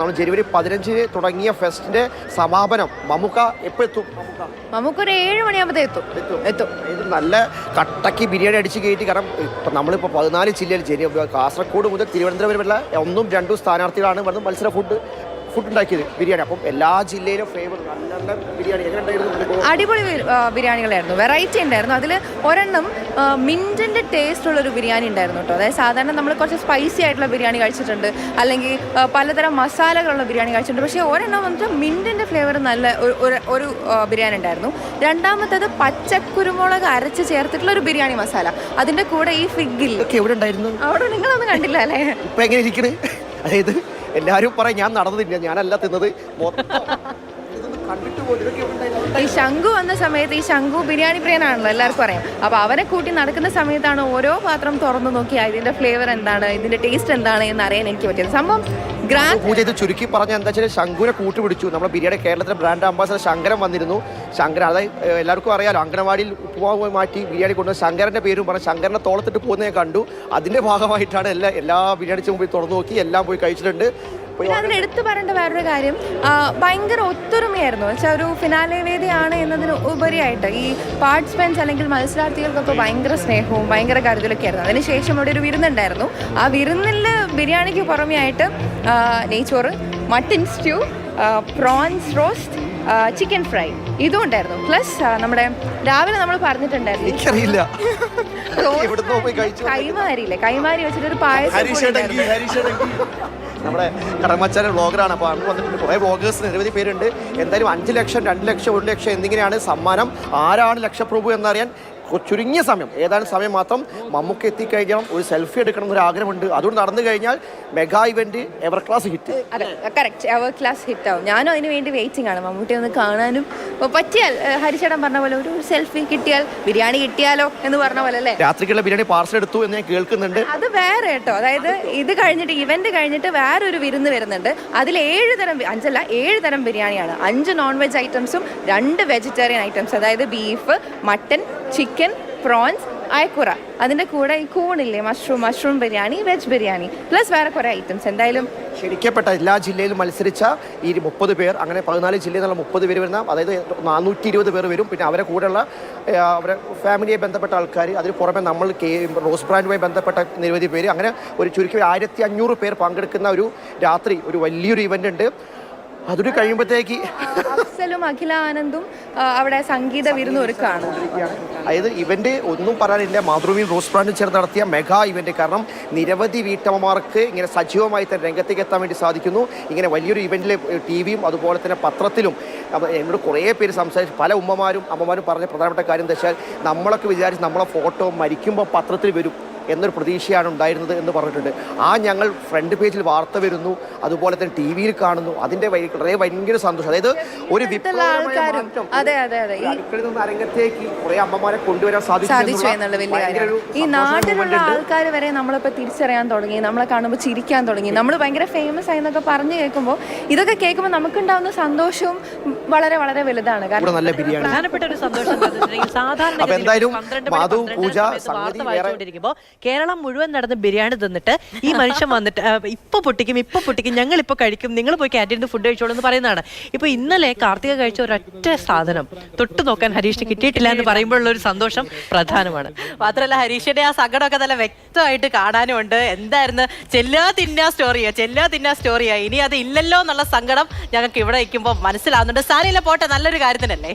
നമ്മൾ ജനുവരി പതിനഞ്ചിന് തുടങ്ങിയ ഫെസ്റ്റിന്റെ സമാപനം. മമുക്ക എപ്പോ എത്തും? മമ്മൂക്ക നമുക്കൊരു ഏഴ് മണിയാകുമ്പോ എത്തും. എത്തും. ഇത് നല്ല കട്ടക്ക് ബിരിയാണി അടിച്ച് കയറ്റി കാരണം ഇപ്പം നമ്മളിപ്പോൾ പതിനാല് ജില്ലയിൽ ജനി കാസർഗോഡ് മുതൽ തിരുവനന്തപുരം വരെയുള്ള ഒന്നും രണ്ടും സ്ഥാനാർത്ഥികളാണ് വന്ന് മത്സര ഫുഡ് ഫുഡ് ഉണ്ടാക്കിയത് ബിരിയാണി. അപ്പം എല്ലാ ജില്ലയിലും ഫ്ലേവർ നല്ല നല്ല ബിരിയാണി എങ്ങനെ ഉണ്ടായിരുന്നു അടിപൊളി ബിരിയാണികളായിരുന്നു. വെറൈറ്റി ഉണ്ടായിരുന്നു. അതിൽ ഒരെണ്ണം മിന്റിന്റെ ടേസ്റ്റ് ഉള്ള ഒരു ബിരിയാണി ഉണ്ടായിരുന്നു കേട്ടോ. അതായത് സാധാരണ നമ്മൾ കുറച്ച് സ്പൈസി ആയിട്ടുള്ള ബിരിയാണി കഴിച്ചിട്ടുണ്ട്. അല്ലെങ്കിൽ പലതരം മസാലകളുള്ള ബിരിയാണി കഴിച്ചിട്ടുണ്ട്. പക്ഷേ ഒരെണ്ണം വന്നിട്ട് മിന്റിന്റെ ഫ്ലേവർ നല്ല ഒരു- ബിരിയാണി ഉണ്ടായിരുന്നു. രണ്ടാമത്തേത് പച്ചക്കുരുമുളക് അരച്ച് ചേർത്തിട്ടുള്ള ഒരു ബിരിയാണി മസാല. അതിന്റെ കൂടെ ഈ ഫിഗിൽ അവിടെ നിങ്ങളൊന്നും കണ്ടില്ല അല്ലേ? ഇപ്പൊ എങ്ങനെ ഇരിക്കണ്? അതായത് എല്ലാവരും പറയും ഞാൻ നടന്നതില്ല ഞാനല്ല തിന്നത്. മൊത്തം ഈ ശംഖു വന്ന സമയത്ത് ഈ ശംഖു ബിരിയാണി പ്രിയനാണല്ലോ എല്ലാവർക്കും അറിയാം. അപ്പോൾ അവനെ കൂട്ടി നടക്കുന്ന സമയത്താണ് ഓരോ പാത്രം തുറന്നു നോക്കി ഇതിന്റെ ഫ്ലേവർ എന്താണ്? ഇതിന്റെ ടേസ്റ്റ് എന്താണ്? എന്ന് അറിയാൻ എനിക്ക് പറ്റിയത്. സംഭവം ഗ്രാൻഡ് പൂജ ഇത് ചുരുക്കി പറഞ്ഞ എന്താ വെച്ചാൽ ശംഖുവിനെ കൂട്ടുപിടിച്ചു നമ്മുടെ ബിരിയാണി കേരളത്തിലെ ബ്രാൻഡ് അംബാസഡർ ശങ്കരൻ വന്നിരുന്നു. ശങ്കരൻ അതായത് എല്ലാവർക്കും അറിയാലോ അംഗനവാടിയിൽ ഉപ്പുമാവ് മാറ്റി ബിരിയാണി കൊണ്ടു ശങ്കരന്റെ പേരും പറഞ്ഞ് ശങ്കരനെ തോളത്തിട്ട് പോകുന്നതിനെ കണ്ടു. അതിന്റെ ഭാഗമായിട്ടാണ് എല്ലാ എല്ലാ ബിരിയാണി മുമ്പിൽ തുറന്നു നോക്കി എല്ലാം പോയി കഴിച്ചിട്ടുണ്ട്. പോയി പിന്നെ അതിൽ എടുത്തു പറയേണ്ട വേറൊരു കാര്യം ഭയങ്കര ഒത്തൊരുമയായിരുന്നു. വെച്ചാൽ ഒരു ഫിനാലെ വേദിയാണ് എന്നതിന് ഉപരിയായിട്ട് ഈ പാർട്ടിസിപ്പൻസ് അല്ലെങ്കിൽ മത്സരാർത്ഥികൾക്കൊക്കെ ഭയങ്കര സ്നേഹവും ഭയങ്കര കരുതലൊക്കെ ആയിരുന്നു. അതിനുശേഷം അവിടെ ഒരു വിരുന്നുണ്ടായിരുന്നു. ആ വിരുന്നിൽ ബിരിയാണിക്ക് പുറമെയായിട്ട് നെയ്ച്ചോറ് mutton stew prawns roast chicken fry ഇതും ഉണ്ടായിരുന്നു. പ്ലസ് നമ്മുടെ രാവിലെ നമ്മൾ പറഞ്ഞിട്ടുണ്ടായിരുന്നു. എനിക്കറിയില്ല. കൈമാരിയില്ലേ? കൈമാരി വെച്ചിട്ട് ഒരു പായസം നമ്മുടെ കടമച്ചാൻ വ്ളോഗറാണ്. അപ്പോൾ അങ്ങ് വന്നിട്ടുണ്ട്. കുറേ വ്ളോഗേഴ്സ് നിരവധി പേരുണ്ട്. എന്തായാലും അഞ്ച് ലക്ഷം രണ്ട് ലക്ഷം ഒരു ലക്ഷം എന്നിങ്ങനെയാണ് സമ്മാനം. ആരാണ് ലക്ഷപ്രഭു എന്നറിയാൻ ചുരുങ്ങിയ സമയം ഏതാനും സമയം മാത്രം മമ്മൂക്ക് എത്തിക്കഴിഞ്ഞാൽ ഒരു സെൽഫി എടുക്കണം എന്നൊരു ആഗ്രഹമുണ്ട്. അതുകൊണ്ട് നടന്നു കഴിഞ്ഞാൽ mega event ever class hit correct ever class hit ആവും. ഞാനും അതിന് വേണ്ടി വെയിറ്റിംഗ് ആണ്. മമ്മൂട്ടി ഒന്ന് കാണാനും പറ്റിയാൽ ഏഹ്, പറഞ്ഞ പോലെ ഒരു സെൽഫി കിട്ടിയാൽ ബിരിയാണി കിട്ടിയാലോ എന്ന് പറഞ്ഞ പോലെ അല്ലേ? രാത്രിക്കുള്ള ബിരിയാണി പാർസൽ എടുത്തു എന്ന് ഞാൻ കേൾക്കുന്നുണ്ട്. അത് വേറെ കേട്ടോ. അതായത് ഇത് കഴിഞ്ഞിട്ട് ഇവന്റ് കഴിഞ്ഞിട്ട് വേറെ ഒരു വിരുന്ന് വരുന്നുണ്ട്. അതിൽ ഏഴ് തരം അഞ്ചല്ല ഏഴ് തരം ബിരിയാണിയാണ്. അഞ്ച് നോൺ വെജ് ഐറ്റംസും രണ്ട് വെജിറ്റേറിയൻ ഐറ്റംസ് അതായത് ബീഫ് മട്ടൻ ചിക്കൻ പ്രോൺസ് അയക്കുറ. അതിന്റെ കൂടെ ഈ കൂണില്ലേ mushroom mushroom biryani veg biryani. Plus വേറെ കുറേ ഐറ്റംസ് എന്തായാലും ക്ഷണിക്കപ്പെട്ട എല്ലാ ജില്ലയിലും മത്സരിച്ച ഈ മുപ്പത് പേർ അങ്ങനെ പതിനാല് ജില്ലയിൽ നിന്നുള്ള മുപ്പത് പേര് വരുന്ന അതായത് നാനൂറ്റി ഇരുപത് പേർ വരും. പിന്നെ അവരെ കൂടെയുള്ള അവരെ ഫാമിലിയെ ബന്ധപ്പെട്ട ആൾക്കാർ അതിന് പുറമെ നമ്മൾ റോസ് ബ്രാൻഡുമായി ബന്ധപ്പെട്ട നിരവധി പേര്. അങ്ങനെ ഒരു ചുരുക്കി ആയിരത്തി അഞ്ഞൂറ് പേർ പങ്കെടുക്കുന്ന ഒരു രാത്രി ഒരു വലിയൊരു ഇവന്റ് ഉണ്ട്. അതൊരു കഴിയുമ്പോഴത്തേക്ക് അഫ്സലും അഖില ആനന്ദും ആ, അവിടെ സംഗീത വിരുന്ന് ഒരുക്കാണ്. അതായത് ഇവന്റ് ഒന്നും പറയാനില്ല. മാതൃഭൂമി റോസ് ബ്രാൻഡും ചേർന്ന് നടത്തിയ മെഗാ ഇവന്റ് കാരണം നിരവധി വീട്ടമ്മമാർക്ക് ഇങ്ങനെ സജീവമായി തന്നെ രംഗത്തേക്ക് എത്താൻ വേണ്ടി സാധിക്കുന്നു. ഇങ്ങനെ വലിയൊരു ഇവന്റിൽ ടി വിയും അതുപോലെ തന്നെ പത്രത്തിലും എന്നോട് കുറേ പേര് സംസാരിച്ചു. പല ഉമ്മമാരും അമ്മമാരും പറഞ്ഞ പ്രധാനപ്പെട്ട കാര്യം എന്താ വെച്ചാൽ നമ്മളൊക്കെ വിചാരിച്ച് നമ്മളെ ഫോട്ടോ മരിക്കുമ്പോൾ പത്രത്തിൽ വരും. എന്നൊരു പ്രതീക്ഷയാണ് ഉണ്ടായിരുന്നത് എന്ന് പറഞ്ഞിട്ടുണ്ട്. ആ ഞങ്ങൾ ഫ്രണ്ട് പേജിൽ വാർത്ത വരുന്നു അതുപോലെ തന്നെ ടി വിയിൽ കാണുന്നു. അതിന്റെ വൈ- വളരെ ഭയങ്കര സന്തോഷം. അതായത് ഒരു അരങ്ങത്തേക്ക് കുറെ അമ്മമാരെ കൊണ്ടുവരാൻ സാധിച്ചു സാധിച്ചു എന്നുള്ള എന്നുള്ള വലിയ കാര്യം. ഈ നാട്ടിലുള്ള. ആൾക്കാർ വരെ നമ്മളിപ്പോൾ തിരിച്ചറിയാൻ തുടങ്ങി നമ്മളെ കാണുമ്പോൾ ചിരിക്കാൻ തുടങ്ങി. നമ്മൾ ഭയങ്കര ഫേമസ് ആയി എന്നൊക്കെ പറഞ്ഞു കേൾക്കുമ്പോൾ ഇതൊക്കെ കേൾക്കുമ്പോൾ നമുക്കുണ്ടാവുന്ന സന്തോഷവും വളരെ വളരെ വലുതാണ്. കാരണം നല്ല ബിരിയാണി. പ്രധാനപ്പെട്ട ഒരു സന്തോഷം സാധാരണ എന്തായാലും പന്ത്രണ്ട് മണി, മാധു, പൂജ, സമയത്ത് സംഗതി വാർത്ത കേരളം മുഴുവൻ നടന്ന് ബിരിയാണി തന്നിട്ട് ഈ മനുഷ്യൻ വന്നിട്ട് ഇപ്പൊ പൊട്ടിക്കും ഇപ്പൊ പൊട്ടിക്കും ഞങ്ങൾ ഇപ്പൊ കഴിക്കും നിങ്ങൾ പോയി ക്യാന്റീനിൽ ഫുഡ് കഴിച്ചോളൂ എന്ന് പറയുന്നതാണ്. ഇപ്പൊ ഇന്നലെ കാർത്തിക കഴിച്ച ഒരൊറ്റ സാധനം തൊട്ട് നോക്കാൻ ഹരീഷിന് കിട്ടിയിട്ടില്ല എന്ന് പറയുമ്പോഴുള്ള ഒരു സന്തോഷം പ്രധാനമാണ്. മാത്രമല്ല ഹരീഷിന്റെ ആ സങ്കടമൊക്കെ നല്ല വ്യക്തമായിട്ട് കാണാനും ഉണ്ട് എന്തായിരുന്നു? ചെല്ലാ തിന്നാ സ്റ്റോറിയാ ചെല്ലാ തിന്നാ സ്റ്റോറിയാ ഇനി അത് ഇല്ലല്ലോ എന്നുള്ള സങ്കടം ഞങ്ങൾക്ക് ഇവിടെ നിൽക്കുമ്പോൾ മനസ്സിലാവുന്നുണ്ട്. സാരിയില്ല പോട്ടെ നല്ലൊരു കാര്യത്തിനല്ലേ?